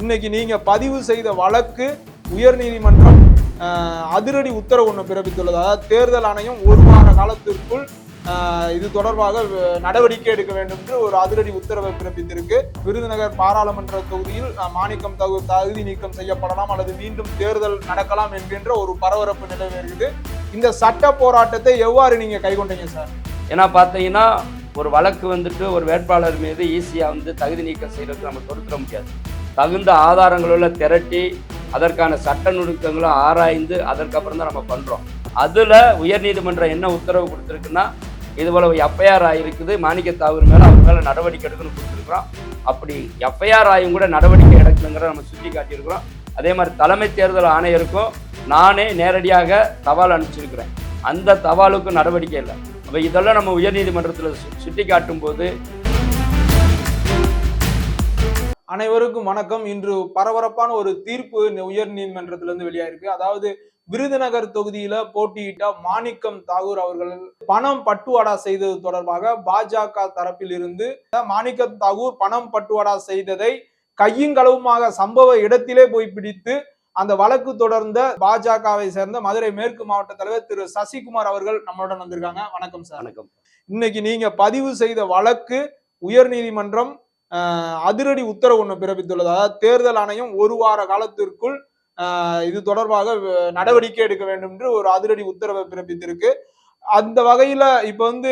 இன்னைக்கு நீங்க பதிவு செய்த வழக்கு உயர்நீதிமன்றம் அதிரடி உத்தரவு ஒன்று பிறப்பித்துள்ளது. அதாவது தேர்தல் ஆணையம் ஒரு வார காலத்திற்குள் இது தொடர்பாக நடவடிக்கை எடுக்க வேண்டும் என்று ஒரு அதிரடி உத்தரவை பிறப்பித்திருக்கு. விருதுநகர் பாராளுமன்ற தொகுதியில் மாணிக்கம் தகு தகுதி நீக்கம் செய்யப்படலாம் அல்லது மீண்டும் தேர்தல் நடக்கலாம் என்கின்ற ஒரு பரபரப்பு நிலவு இருக்குது இந்த சட்ட போராட்டத்தை எவ்வாறு நீங்க கைகொண்டீங்க சார்? ஏன்னா பார்த்தீங்கன்னா ஒரு வழக்கு வந்துட்டு ஒரு வேட்பாளர் மீது ஈஸியாக வந்து தகுதி நீக்கம் செய்யறதுக்கு நம்ம தொடுத்துட முடியாது. தகுந்த ஆதாரங்களுள்ள திரட்டி அதற்கான சட்ட நுணுக்கங்களும் ஆராய்ந்து அதற்கப்புறம் தான் நம்ம பண்ணுறோம் அதில் உயர்நீதிமன்றம் என்ன உத்தரவு கொடுத்துருக்குன்னா இதுபோல் எஃப்ஐஆர் ஆகிருக்குது மாணிக்க தாகூர் மேலே அவங்க மேலே நடவடிக்கை எடுக்கணும்னு கொடுத்துருக்குறோம். அப்படி எஃப்ஐஆர் ஆயும் கூட நடவடிக்கை எடுக்கணுங்கிற நம்ம சுட்டி காட்டியிருக்கிறோம் அதே மாதிரி தலைமை தேர்தல் ஆணையருக்கும் நானே நேரடியாக தவால் அனுப்பிச்சிருக்கிறேன். அந்த தவாலுக்கும் நடவடிக்கை இல்லை. அப்போ இதெல்லாம் நம்ம உயர்நீதிமன்றத்தில் சு சுட்டி காட்டும் போது அனைவருக்கும் வணக்கம். இன்று பரபரப்பான ஒரு தீர்ப்பு உயர் நீதிமன்றத்திலிருந்து வெளியாயிருக்கு. அதாவது விருதுநகர் தொகுதியில போட்டியிட்ட மாணிக்கம் தாகூர் அவர்கள் பணம் பட்டுவாடா செய்தது தொடர்பாக பாஜக தரப்பில் இருந்து மாணிக்கம் தாகூர் பணம் பட்டுவாடா செய்ததை கையுங்களவுமாக சம்பவ இடத்திலே போய் பிடித்து அந்த வழக்கு தொடர்ந்த பாஜகவை சேர்ந்த மதுரை மேற்கு மாவட்ட தலைவர் திரு. சசிகுமார் அவர்கள் நம்மளுடன் வந்திருக்காங்க. வணக்கம் சார். வணக்கம். இன்னைக்கு நீங்க பதிவு செய்த வழக்கு உயர்நீதிமன்றம் ஆஹ், அதிரடி உத்தரவு ஒன்று பிறப்பித்துள்ளது. அதாவது தேர்தல் ஆணையம் ஒரு வார காலத்திற்குள் இது தொடர்பாக நடவடிக்கை எடுக்க வேண்டும் என்று ஒரு அதிரடி உத்தரவை பிறப்பித்திருக்கு. அந்த வகையில இப்ப வந்து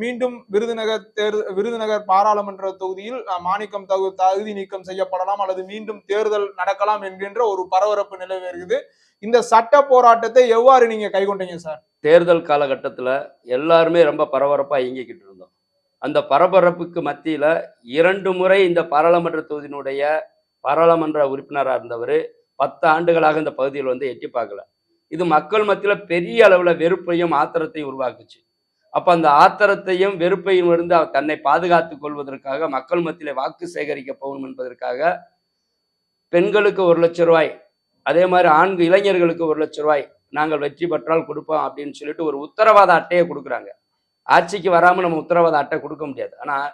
மீண்டும் விருதுநகர் தேர் விருதுநகர் பாராளுமன்ற தொகுதியில் மாணிக்கம் தகு தகுதி நீக்கம் செய்யப்படலாம் அல்லது மீண்டும் தேர்தல் நடக்கலாம் என்கின்ற ஒரு பரபரப்பு நிலவி இருக்குது இந்த சட்ட போராட்டத்தை எவ்வாறு நீங்க கைகொண்டீங்க சார்? தேர்தல் காலகட்டத்தில் எல்லாருமே ரொம்ப பரபரப்பாக இயங்கிக்கிட்டு இருந்தோம். அந்த பரபரப்புக்கு மத்தியில் இரண்டு முறை இந்த பாராளுமன்ற தொகுதியினுடைய பாராளுமன்ற உறுப்பினராக இருந்தவர் பத்து ஆண்டுகளாக இந்த பகுதியில் வந்து எட்டி பார்க்கல. இது மக்கள் மத்தியில் பெரிய அளவில் வெறுப்பையும் ஆத்திரத்தையும் உருவாக்குச்சு. அப்போ அந்த ஆத்திரத்தையும் வெறுப்பையும் இருந்து அவர் தன்னை பாதுகாத்துக் கொள்வதற்காக மக்கள் மத்தியில் வாக்கு சேகரிக்க போகணும் என்பதற்காக பெண்களுக்கு ஒரு லட்ச ரூபாய் அதே மாதிரி ஆண்கு இளைஞர்களுக்கு ஒரு லட்ச ரூபாய் நாங்கள் வெற்றி பெற்றால் கொடுப்போம் அப்படின்னு சொல்லிட்டு ஒரு உத்தரவாத அட்டையை கொடுக்குறாங்க. ஆட்சிக்கு வராமல் நம்ம உத்தரவாத அட்டை கொடுக்க முடியாது. ஆனால்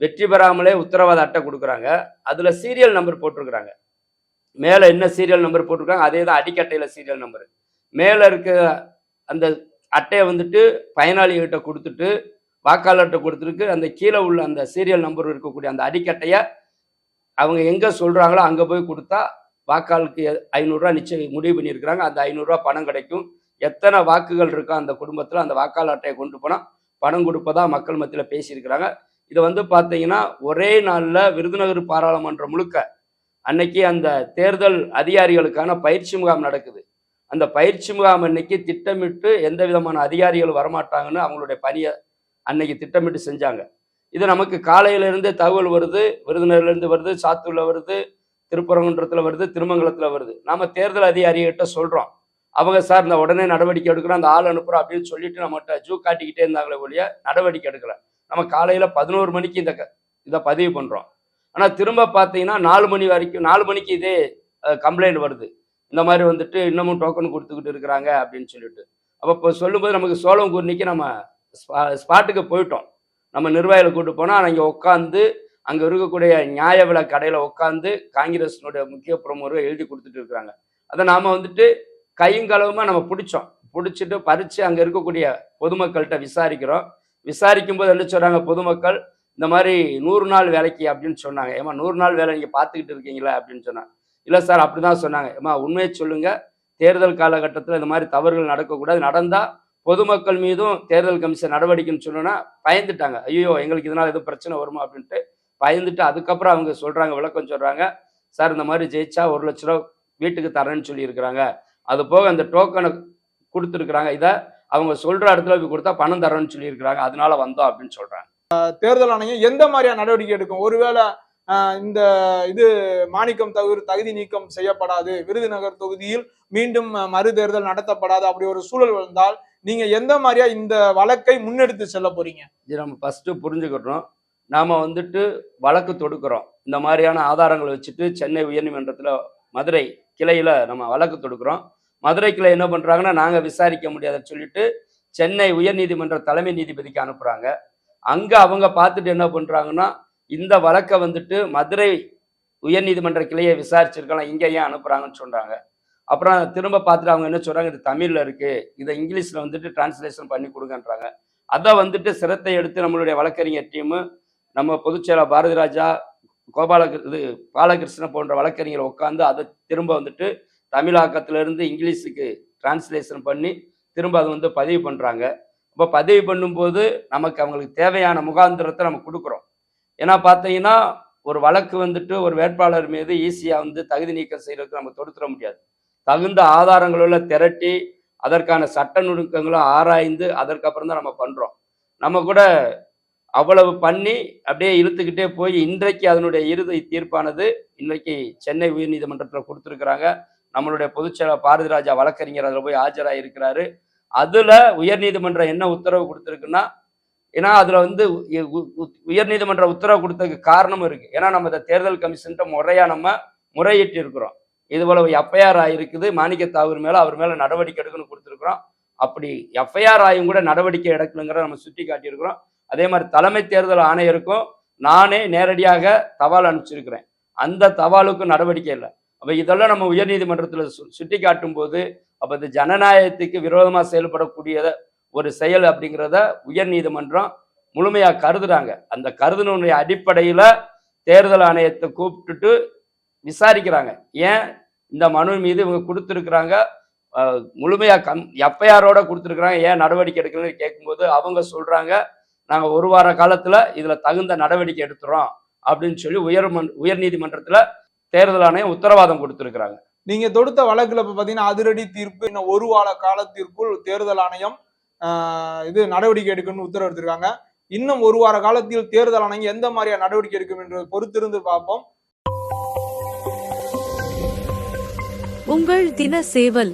வெற்றி பெறாமலே உத்தரவாத அட்டை கொடுக்குறாங்க. அதில் சீரியல் நம்பர் போட்டிருக்கிறாங்க. மேலே என்ன சீரியல் நம்பர் போட்டிருக்காங்க அதே தான் அடிக்கட்டையில் சீரியல் நம்பர் மேலே இருக்க அந்த அட்டையை வந்துட்டு பயனாளிகிட்ட கொடுத்துட்டு வாக்காளர்கிட்ட கொடுத்துருக்கு அந்த கீழே உள்ள அந்த சீரியல் நம்பர் இருக்கக்கூடிய அந்த அடிக்கட்டையை அவங்க எங்கே சொல்கிறாங்களோ அங்கே போய் கொடுத்தா வாக்காளுக்கு ஐநூறுரூவா நிச்சயம் முடிவு பண்ணியிருக்கிறாங்க. அந்த ஐநூறுரூவா பணம் கிடைக்கும். எத்தனை வாக்குகள் இருக்கோ அந்த குடும்பத்தில் அந்த வாக்காளர் அட்டையை கொண்டு போனால் பணம் கொடுப்பதா மக்கள் மத்தியில் பேசியிருக்கிறாங்க. இதை வந்து பார்த்தீங்கன்னா ஒரே நாளில் விருதுநகர் பாராளுமன்றம் முழுக்க அன்னைக்கு அந்த தேர்தல் அதிகாரிகளுக்கான பயிற்சி முகாம் நடக்குது. அந்த பயிற்சி முகாம் அன்னைக்கு திட்டமிட்டு எந்த விதமான அதிகாரிகள் வரமாட்டாங்கன்னு அவங்களுடைய பணியை அன்னைக்கு திட்டமிட்டு செஞ்சாங்க. இது நமக்கு காலையிலேருந்து தகவல் வருது விருதுநகர்லேருந்து வருது சாத்தூரில் வருது திருப்பரங்குன்றத்தில் வருது திருமங்கலத்தில் வருது. நாம் தேர்தல் அதிகாரிகிட்ட சொல்கிறோம் அவங்க சார் இந்த உடனே நடவடிக்கை எடுக்கிறோம் அந்த ஆள் அனுப்புகிறோம் அப்படின்னு சொல்லிட்டு நம்மகிட்ட ஜூ காட்டிக்கிட்டே இருந்தாங்களே ஒழிய நடவடிக்கை எடுக்கல. நம்ம காலையில் பதினோரு மணிக்கு இந்த க- இதை பதிவு பண்ணுறோம் ஆனால் திரும்ப பார்த்தீங்கன்னா நாலு மணி வரைக்கும் நாலு மணிக்கு இதே கம்ப்ளைண்ட் வருது. இந்த மாதிரி வந்துட்டு இன்னமும் டோக்கன் கொடுத்துக்கிட்டு இருக்கிறாங்க அப்படின்னு சொல்லிட்டு. அப்போ இப்போ சொல்லும்போது நமக்கு சோளம் கூர்னிக்கு நம்ம ஸ்பா- ஸ்பாட்டுக்கு போயிட்டோம். நம்ம நிர்வாகிகளை கூட்டு போனால் அங்கே உட்காந்து அங்கே இருக்கக்கூடிய நியாய விலை கடையில் உட்காந்து காங்கிரஸினுடைய முக்கிய பிரமுகர்கள் எழுதி கொடுத்துட்டு இருக்கிறாங்க. அதை நாம் வந்துட்டு கையுங்களவுமா நம்ம பிடிச்சோம். பிடிச்சிட்டு பறித்து அங்கே இருக்கக்கூடிய பொதுமக்கள்கிட்ட விசாரிக்கிறோம். விசாரிக்கும் போது என்ன சொல்கிறாங்க பொதுமக்கள் இந்த மாதிரி நூறு நாள் வேலைக்கு அப்படின்னு சொன்னாங்க. ஏமா நூறு நாள் வேலை நீங்கள் பார்த்துக்கிட்டு இருக்கீங்களா? அப்படின்னு சொன்னாங்க. இல்லை சார் அப்படி தான் சொன்னாங்க. ஏமா உண்மையை சொல்லுங்கள் தேர்தல் காலகட்டத்தில் இந்த மாதிரி தவறுகள் நடக்கக்கூடாது. நடந்தால் பொதுமக்கள் மீதும் தேர்தல் கமிஷன் நடவடிக்கைன்னு சொன்னோன்னா பயந்துட்டாங்க. ஐயோ எங்களுக்கு இதனால் எதுவும் பிரச்சனை வருமா? அப்படின்ட்டு பயந்துட்டு அதுக்கப்புறம் அவங்க சொல்கிறாங்க விளக்கம் சொல்கிறாங்க சார் இந்த மாதிரி ஜெயிச்சா ஒரு லட்ச ரூபா வீட்டுக்கு தரேன்னு சொல்லியிருக்கிறாங்க. அது போக அந்த டோக்கனை கொடுத்துருக்குறாங்க. இதை அவங்க சொல்கிற இடத்துல போய் கொடுத்தா பணம் தரேன்னு சொல்லியிருக்கிறாங்க. அதனால வந்தோம் அப்படின்னு சொல்கிறாங்க தேர்தல் ஆணையம் எந்த மாதிரியான நடவடிக்கை எடுக்கும்? ஒருவேளை இந்த இது மாணிக்கம் தவிர தகுதி நீக்கம் செய்யப்படாது. விருதுநகர் தொகுதியில் மீண்டும் மறு தேர்தல் நடத்தப்படாது. அப்படி ஒரு சூழல் வந்தால் நீங்க எந்த மாதிரியா இந்த வழக்கை முன்னெடுத்து செல்ல போறீங்க? இது நம்ம ஃபஸ்ட்டு புரிஞ்சுக்கிட்டோம். நாம் வந்துட்டு வழக்கு தொடுக்கிறோம். இந்த மாதிரியான ஆதாரங்களை வச்சுட்டு சென்னை உயர்நீதிமன்றத்தில் மதுரை கிளையில் நம்ம வழக்கு தொடுக்கிறோம். மதுரை என்ன பண்ணுறாங்கன்னா நாங்கள் விசாரிக்க முடியாதுன்னு சொல்லிட்டு சென்னை உயர்நீதிமன்ற தலைமை நீதிபதிக்கு அனுப்புகிறாங்க அங்கே அவங்க பார்த்துட்டு என்ன பண்ணுறாங்கன்னா இந்த வழக்கை வந்துட்டு மதுரை உயர்நீதிமன்ற கிளையை விசாரிச்சிருக்கலாம் இங்க ஏன் அனுப்புறாங்கன்னு சொல்றாங்க. அப்புறம் திரும்ப பார்த்துட்டு அவங்க என்ன சொல்றாங்க இது தமிழ்ல இருக்கு இதை இங்கிலீஷ்ல வந்துட்டு டிரான்ஸ்லேஷன் பண்ணி கொடுங்கன்றாங்க. அதை வந்துட்டு சிரத்தை எடுத்து நம்மளுடைய வழக்கறிஞர் டீமு நம்ம பொதுச்செயலர் பாரதி ராஜா கோபால இது பாலகிருஷ்ணன் போன்ற வழக்கறிஞர் உட்காந்து அதை திரும்ப வந்துட்டு தமிழாக்கத்திலேருந்து இங்கிலீஷுக்கு டிரான்ஸ்லேஷன் பண்ணி திரும்ப அதை வந்து பதிவு பண்ணுறாங்க இப்போ பதிவு பண்ணும்போது நமக்கு அவங்களுக்கு தேவையான முகாந்திரத்தை நம்ம கொடுக்குறோம். ஏன்னா பார்த்தீங்கன்னா ஒரு வழக்கு வந்துட்டு ஒரு வேட்பாளர் மீது ஈஸியாக வந்து தகுதி நீக்கம் செய்கிறதுக்கு நம்ம தொடுத்துட முடியாது. தகுந்த ஆதாரங்களில் திரட்டி அதற்கான சட்ட நுணுக்கங்களும் ஆராய்ந்து அதற்கப்புறம் தான் நம்ம பண்ணுறோம் நம்ம கூட அவ்வளவு பண்ணி அப்படியே இழுத்துக்கிட்டே போய் இன்றைக்கு அதனுடைய இறுதி தீர்ப்பானது இன்றைக்கு சென்னை உயர்நீதிமன்றத்தில் கொடுத்துருக்குறாங்க. நம்மளுடைய பொதுச்செயலர் பாரதிராஜா வழக்கறிஞர் அதில் போய் ஆஜராக இருக்கிறாரு அதில் உயர்நீதிமன்றம் என்ன உத்தரவு கொடுத்துருக்குன்னா ஏன்னா அதில் வந்து உ- உயர்நீதிமன்ற உத்தரவு கொடுத்ததுக்கு காரணமும் இருக்குது ஏன்னா நம்ம இந்த தேர்தல் கமிஷன்கிட்ட முறையாக நம்ம முறையிட்டு இருக்கிறோம் இது போல எஃப்ஐஆர் ஆகிருக்குது மாணிக்க அவர் மேலே அவர் மேலே நடவடிக்கை எடுக்கணும்னு கொடுத்துருக்குறோம். அப்படி எஃப்ஐஆர் ஆயும் கூட நடவடிக்கை எடுக்கணுங்கிற நம்ம சுட்டி காட்டியிருக்கிறோம் அதே மாதிரி தலைமை தேர்தல் ஆணையருக்கும் நானே நேரடியாக தவால் அனுப்பிச்சிருக்கிறேன். அந்த தவாலுக்கும் நடவடிக்கை இல்லை. அப்போ இதெல்லாம் நம்ம உயர்நீதிமன்றத்தில் சு- சுட்டி காட்டும் போது அப்போ இது ஜனநாயகத்துக்கு விரோதமாக செயல்படக்கூடிய ஒரு செயல் அப்படிங்கிறத உயர்நீதிமன்றம் முழுமையாக கருதுறாங்க. அந்த கருதுனுடைய அடிப்படையில் தேர்தல் ஆணையத்தை கூப்பிட்டுட்டு விசாரிக்கிறாங்க. ஏன் இந்த மனு மீது இவங்க கொடுத்துருக்குறாங்க? முழுமையாக கம் எஃப்ஐஆரோட கொடுத்துருக்குறாங்க. ஏன் நடவடிக்கை எடுக்கணும்னு கேட்கும்போது அவங்க சொல்கிறாங்க நாங்கள் ஒரு வார காலத்தில் இதில் தகுந்த நடவடிக்கை எடுத்துறோம். அப்படின்னு சொல்லி உயர் உயர்நீதிமன்றத்தில் தேர்தல் ஆணையம் உத்தரவாதம் கொடுத்துருக்குறாங்க. நீங்க தொடுத்த வழக்குல இப்ப பாத்தீங்கன்னா அதிரடி தீர்ப்பு இன்னும் ஒரு வார காலத்திற்குள் தேர்தல் ஆணையம் ஆஹ், இது நடவடிக்கை எடுக்கணும்னு உத்தரவு எடுத்திருக்காங்க இன்னும் ஒரு வார காலத்தில் தேர்தல் ஆணையம் எந்த மாதிரியா நடவடிக்கை எடுக்கும் என்று பொறுத்திருந்து பார்ப்போம். உங்கள் தின சேவல்.